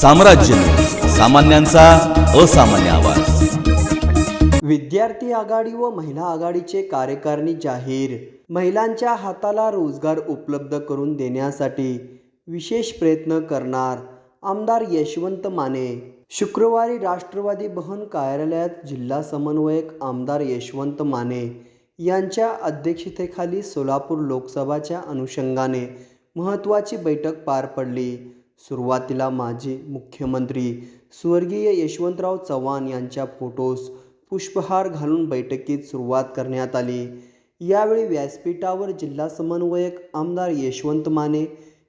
साम्राज्य. सामान्यांचा असामान्य आवाज. विद्यार्थी आघाडी व महिला आघाडीचे कार्यकारिणी जाहीर. महिलांच्या हाताला रोजगार उपलब्ध करून देण्यासाठी विशेष प्रयत्न करणार आमदार यशवंत माने. शुक्रवारी राष्ट्रवादी भवन कार्यालयात जिल्हा समन्वयक आमदार यशवंत माने यांच्या अध्यक्षतेखाली सोलापूर लोकसभाच्या अनुषंगाने महत्त्वाची बैठक पार पडली. सुरुवातीला माजी मुख्यमंत्री स्वर्गीय यशवंतराव चव्हाण यांच्या फोटोस पुष्पहार घालून बैठकीत सुरुवात करण्यात आली. यावेळी व्यासपीठावर जिल्हा समन्वयक आमदार यशवंत माने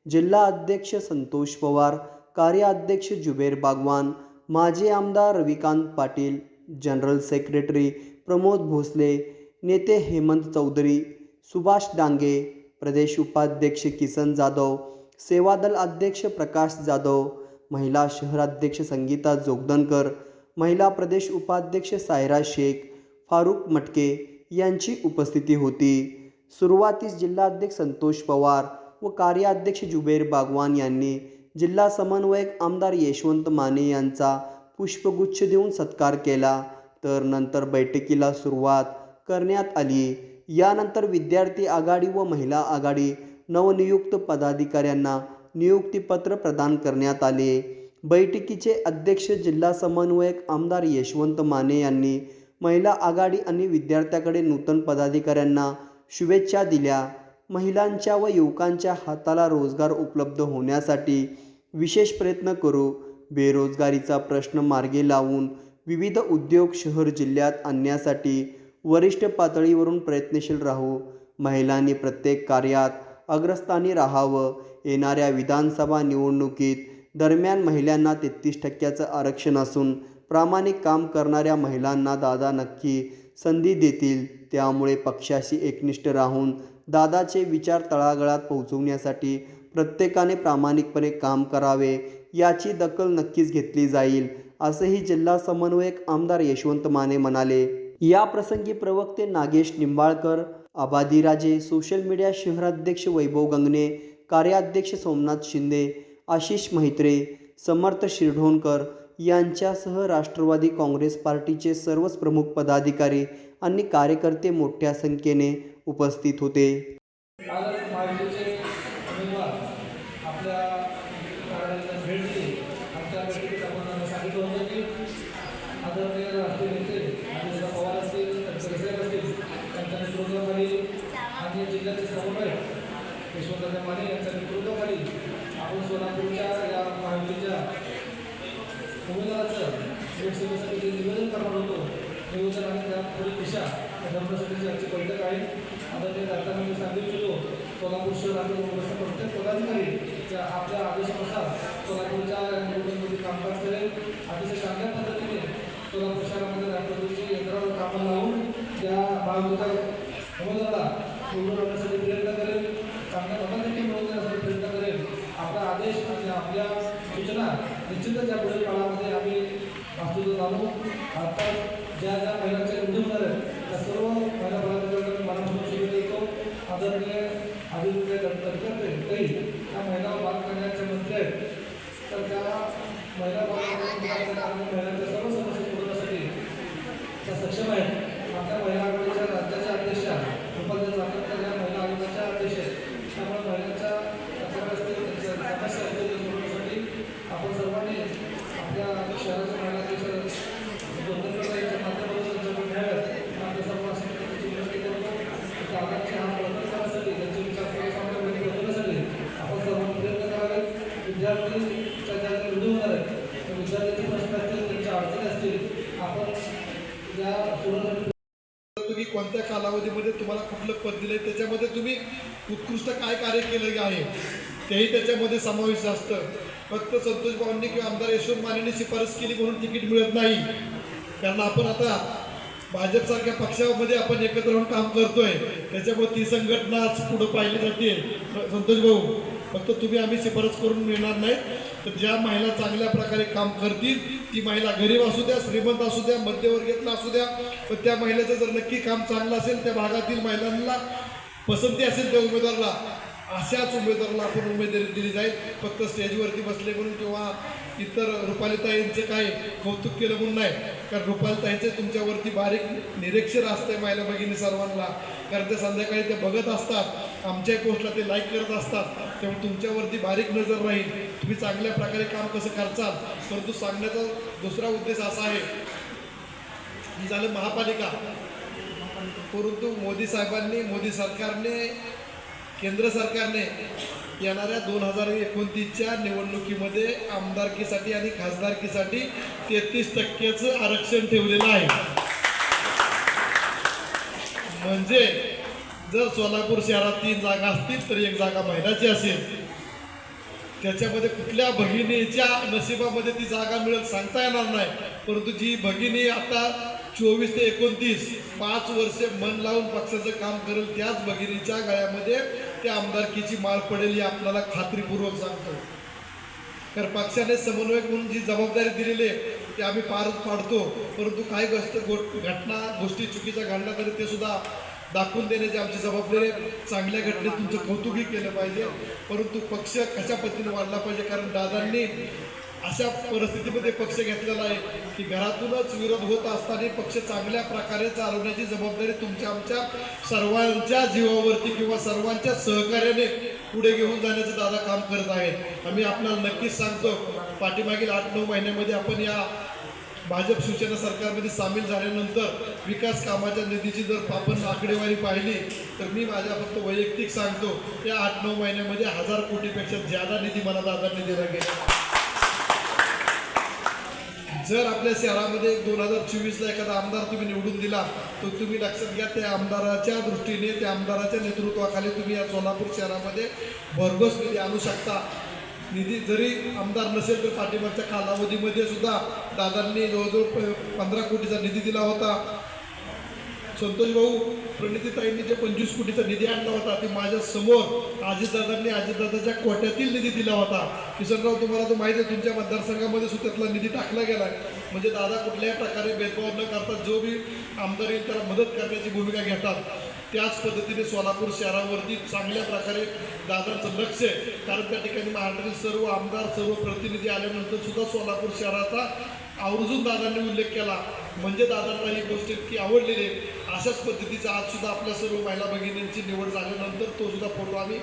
जिल्हा अध्यक्ष संतोष पवार कार्याध्यक्ष जुबेर बागवान माजी आमदार रविकांत पाटील जनरल सेक्रेटरी प्रमोद भोसले नेते हेमंत चौधरी सुभाष डांगे प्रदेश उपाध्यक्ष किसन जाधव सेवादल अध्यक्ष प्रकाश जाधव महिला शहराध्यक्ष संगीता जोगदनकर महिला प्रदेश उपाध्यक्ष सायरा शेख फारुख मटके यांची उपस्थिती होती. सुरुवातीस जिल्हाध्यक्ष संतोष पवार व कार्याध्यक्ष जुबेर बागवान यांनी जिल्हा समन्वयक आमदार यशवंत माने यांचा पुष्पगुच्छ देऊन सत्कार केला. तर नंतर बैठकीला सुरुवात करण्यात आली. यानंतर विद्यार्थी आघाडी व महिला आघाडी नवनियुक्त पदाधिकाऱ्यांना नियुक्तीपत्र प्रदान करण्यात आले. बैठकीचे अध्यक्ष जिल्हा समन्वयक आमदार यशवंत माने यांनी महिला आघाडी आणि विद्यार्थ्याकडे नूतन पदाधिकाऱ्यांना शुभेच्छा दिल्या. महिलांच्या व युवकांच्या हाताला रोजगार उपलब्ध होण्यासाठी विशेष प्रयत्न करू बेरोजगारीचा प्रश्न मार्गी लावून विविध उद्योग शहर जिल्ह्यात आणण्यासाठी वरिष्ठ पातळीवरून प्रयत्नशील राहू. महिलांनी प्रत्येक कार्यात अग्रस्थानी राहावं. येणाऱ्या विधानसभा निवडणुकीत दरम्यान महिलांना तेहतीस टक्क्याचं आरक्षण असून प्रामाणिक काम करणाऱ्या महिलांना दादा नक्की संधी देतील. त्यामुळे पक्षाशी एकनिष्ठ राहून दादाचे विचार तळागळात पोहोचवण्यासाठी प्रत्येकाने प्रामाणिकपणे काम करावे याची दखल नक्कीच घेतली जाईल असंही जिल्हा समन्वयक आमदार यशवंत माने म्हणाले. या प्रसंगी प्रवक्ते नागेश निंबाळकर आबादीराजे सोशल मीडिया शहराध्यक्ष वैभव गंगणे कार्याध्यक्ष सोमनाथ शिंदे आशिष म्हात्रे समर्थ शिरढोणकर यांच्यासह राष्ट्रवादी काँग्रेस पार्टीचे सर्वच प्रमुख पदाधिकारी आणि कार्यकर्ते मोठ्या संख्येने उपस्थित होते कालच महायुतीचे उमेदवार आपल्या कार्यालयाला भेट दिली आमच्या बैठकीत आपण सांगितलं होतं की आदरणीय राष्ट्रीय नेते अजितदादा पवार असतील त्यांचे साहेब असतील त्यांच्या नेतृत्वाखाली आणि जिल्ह्याचे समन्वयक यशवंतराव माने यांच्या नेतृत्वाखाली आपण सोलापूरच्या या महायुतीच्या उमेदवाराचं लोकसभेसाठी जे निवेदन करणार होतो निवेदन आणि त्या पुढील दिशा या धर्मसभेची आजची बैठक आहे. आता ते दातांना मी सांगितलेलो हो, सोलापूर शहरातील काँग्रेसचा प्रत्येक पदाधिकारी त्या आपल्या आदेशानुसार सोलापूरच्या निवडणुकीमध्ये कामकाज करेल. अतिशय चांगल्या पद्धतीने सोलापूर शहरामध्ये राष्ट्रपतीची यंत्रावर कामं लावून त्या महायुतीच्या उमेदवाराला निवडून आणण्यासाठी प्रयत्न करेल. चांगल्या मताधिक्य मिळवून देण्यासाठी प्रयत्न करेल. आपला आदेश आणि आपल्या सूचना निश्चितच या पुढील काळामध्ये आम्ही वास्तूत आणू आता ज्या ज्या महिलांच्या निवडून होणार आहेत त्या सर्व महिला पदाधिकाऱ्यांना मनापासून शुभेच्छा देतो आदरणीय आदित्य तटकर्ते काही त्या महिला बाल कल्याणच्या मंत्री आहेत. तर त्या महिला बाल कल्याण महिलांच्या सर्व समस्या सोडवण्यासाठी त्या सक्षम आहेत. आपल्या महिला आघाडीच्या राज्याच्या अध्यक्षा उपाध्यक्ष वाटप या महिला आयोगाच्या अध्यक्ष आहेत. त्यामुळे महिलांच्या तक्रारी असतील त्यांच्या समस्या असतील त्या सोडवण्यासाठी आपण सर्वांनी आपल्या शहराच्या महिला अध्यक्ष जोंधळकर यांच्या माध्यमातून त्यांच्याकडून घ्याव्यात आपल्या सर्व अशी प्रकारची विनंती करतो की आगामी हा बदल करण्यासाठी त्यांचे विचार सर्वसामान्यांमध्ये बदलण्यासाठी आपण सर्वांनी प्रयत्न करावे विद्यार्थीच्या ज्या ज्या निवडून होणार आहेत त्या विद्यार्थ्यांचे प्रश्न असतील त्यांच्या अडचणी असतील आपण या सोडवण्यासाठी तुम्ही कोणत्या कालावधीमध्ये तुम्हाला कुठलं पद दिलं आहे त्याच्यामध्ये तुम्ही उत्कृष्ट काय कार्य केलं आहे? तेही त्याच्यामध्ये समावेश असतं. फक्त संतोष भावांनी किंवा आमदार यशवंत मानेने शिफारस केली म्हणून तिकीट मिळत नाही. कारण आपण आता भाजपसारख्या पक्षामध्ये आपण एकत्र राहून काम करतोय. त्याच्यामुळे ती संघटना पुढं पाहिली जाते. संतोष भाऊ फक्त तुम्ही आम्ही शिफारस करून मिळणार नाही. तर ज्या महिला चांगल्या प्रकारे काम करतील ती महिला गरीब असू द्या श्रीमंत असू द्या मध्यवर्गीतला असू द्या पण त्या महिलेचं जर नक्की काम चांगलं असेल त्या भागातील महिलांना पसंती असेल त्या उमेदवाराला अशाच उमेदवाराला आपण उमेदवारी दिली जाईल. फक्त स्टेजवरती बसले म्हणून किंवा इतर रुपालीताईंचं काय कौतुक केलं म्हणून नाही. कारण रुपालीताईंचं तुमच्यावरती बारीक निरीक्षण असतंय महिला भगिनी सर्वांना. कारण ते संध्याकाळी ते बघत असतात. आमच्या पोस्टला ते लाईक करत असतात. त्यामुळे तुमच्यावरती बारीक नजर राहील. तुम्ही चांगल्या प्रकारे काम कसं करचाल? परंतु सांगण्याचा दुसरा उद्देश असा आहे. की झालं महापालिका. परंतु मोदी साहेबांनी मोदी सरकारने केंद्र सरकारने येणाऱ्या दोन हजार एकोणतीसच्या निवडणुकीमध्ये आमदारकीसाठी आणि खासदारकीसाठी तेहतीस टक्क्याचं आरक्षण ठेवलेलं आहे. म्हणजे जर सोलापूर शहरात तीन जागा असतील तर एक जागा महिलाची असेल. त्याच्यामध्ये कुठल्या भगिनीच्या नशिबामध्ये ती जागा मिळेल सांगता येणार नाही. परंतु जी भगिनी आता चोवीस ते एकोणतीस पाच वर्षे मन लावून पक्षाचं काम करेल त्याच भगिनीच्या गळ्यामध्ये त्या आमदारकीची माळ पडेल ही आपल्याला खात्रीपूर्वक सांगतो. कारण पक्षाने समन्वयक म्हणून जी जबाबदारी दिलेली आहे ती आम्ही पारच पाडतो. परंतु काही गोष्ट गो घटना गोष्टी चुकीच्या घडल्या तरी ते सुद्धा दाखवून देण्याची आमची जबाबदारी आहे. चांगल्या घटनेत तुमचं कौतुकही केलं पाहिजे. परंतु पक्ष कशा पद्धतीने वाढला पाहिजे? कारण दादांनी अशा परिस्थितीमध्ये पक्ष घेतलेला आहे की घरातूनच विरोध होत असताना पक्ष चांगल्या प्रकारे चालवण्याची जबाबदारी तुमच्या आमच्या सर्वांच्या जीवावरती किंवा सर्वांच्या सहकार्याने पुढे घेऊन जाण्याचं दादा काम करत आहेत. आम्ही आपल्याला नक्कीच सांगतो पाठीमागील आठ नऊ महिन्यामध्ये आपण या भाजप शिवसेना सरकारमध्ये सामील झाल्यानंतर विकास कामाच्या निधीची जर आपण आकडेवारी पाहिली तर मी माझ्या फक्त वैयक्तिक सांगतो या आठ नऊ महिन्यामध्ये हजार कोटीपेक्षा ज्यादा निधी मला दादांनी दिला गेला. जर आपल्या शहरामध्ये दोन हजार चोवीसला एखादा आमदार तुम्ही निवडून दिला तर तुम्ही लक्षात घ्या त्या आमदाराच्या दृष्टीने त्या आमदाराच्या नेतृत्वाखाली तुम्ही या सोलापूर शहरामध्ये भरघोस निधी आणू शकता. निधी जरी आमदार नसेल तर पाठिंबाच्या कालावधीमध्ये सुद्धा दादांनी जवळजवळ प- पंधरा कोटीचा निधी दिला होता. संतोष भाऊ प्रणितीताईंनी जे पंचवीस कोटीचा निधी आणला होता ते माझ्यासमोर अजितदादांनी अजितदादाच्या कोट्यातील निधी दिला होता. किशनराव तुम्हाला तो माहिती आहे तुमच्या मतदारसंघामध्ये सुद्धा त्यातला निधी टाकला गेला म्हणजे दादा कुठल्याही प्रकारे भेदभाव न करता जो बी आमदार येईल त्याला मदत करण्याची भूमिका घेतात. त्याच पद्धतीने सोलापूर शहरावरती चांगल्या प्रकारे दादांचं लक्ष आहे. कारण त्या ठिकाणी महाराष्ट्रातील सर्व आमदार सर्व प्रतिनिधी आल्यानंतर सुद्धा सोलापूर शहराचा आवर्जून दादांनी उल्लेख केला. म्हणजे दादांना ही गोष्ट इतकी आवडलेली आहे. अशाच पद्धतीचा आज सुद्धा आपल्या सर्व महिला भगिनींची निवड झाल्यानंतर तो सुद्धा फोटो आम्ही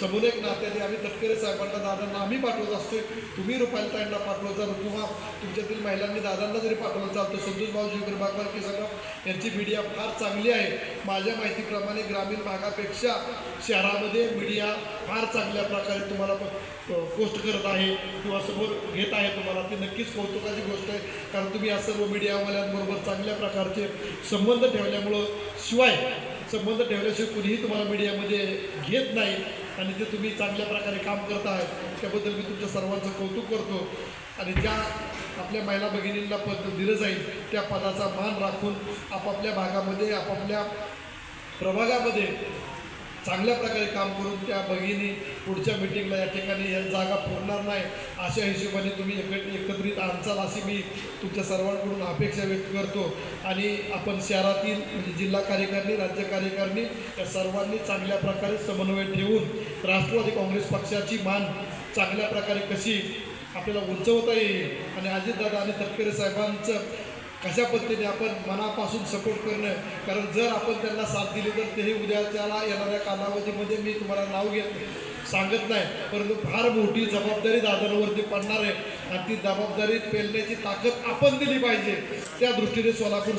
समोर एक नात्याने आम्ही तटकरे साहेबांना दादांना आम्ही पाठवत असतोय. तुम्ही रुपालताईंना पाठवत जा किंवा तुमच्यातील महिलांनी दादांना जरी पाठवलं चालतो संतोष भाऊजी गुरबागवाल किसनराव यांची मीडिया फार चांगली आहे. माझ्या माहितीप्रमाणे ग्रामीण भागापेक्षा शहरामध्ये मीडिया फार चांगल्या प्रकारे तुम्हाला प- पोस्ट करत आहे किंवा समोर घेत आहे तुम्हाला ती नक्कीच कौतुकाची गोष्ट आहे. कारण तुम्ही या सर्व मीडियावाल्यांबरोबर चांगल्या प्रकारचे संबंध ठेवल्यामुळं शिवाय संबंध ठेवल्याशिवाय कुणीही तुम्हाला मीडियामध्ये घेत नाही आणि ते तुम्ही चांगल्या प्रकारे काम करत आहात त्याबद्दल मी तुमच्या सर्वांचं कौतुक करतो. आणि ज्या आपल्या महिला भगिनींना पद दिलं जाईल त्या पदाचा मान राखून आपापल्या भागामध्ये आपापल्या प्रभागामध्ये चांगल्या प्रकारे काम करून त्या भगिनी पुढच्या मिटिंगला या ठिकाणी या जागा पुरणार नाही अशा हिशोबाने तुम्ही एकत्रित आणचाल अशी मी तुमच्या सर्वांकडून अपेक्षा व्यक्त करतो. आणि आपण शहरातील म्हणजे जिल्हा कार्यकारिणी राज्य कार्यकारिणी या सर्वांनी चांगल्या प्रकारे समन्वय ठेवून राष्ट्रवादी काँग्रेस पक्षाची मान चांगल्या प्रकारे कशी आपल्याला उंचवता येईल? आणि अजितदादा आणि तटकरे साहेबांचं कशा पद्धतीने आपण मनापासून सपोर्ट करणं. कारण जर आपण त्यांना साथ दिली तर तेही उद्याच्याला येणाऱ्या कालावधीमध्ये मी तुम्हाला नाव घेत सांगत नाही. परंतु फार मोठी जबाबदारी दादरवरती पडणार आहे. आणि ती जबाबदारी पेलण्याची ताकद आपण दिली पाहिजे. त्या दृष्टीने सोलापूर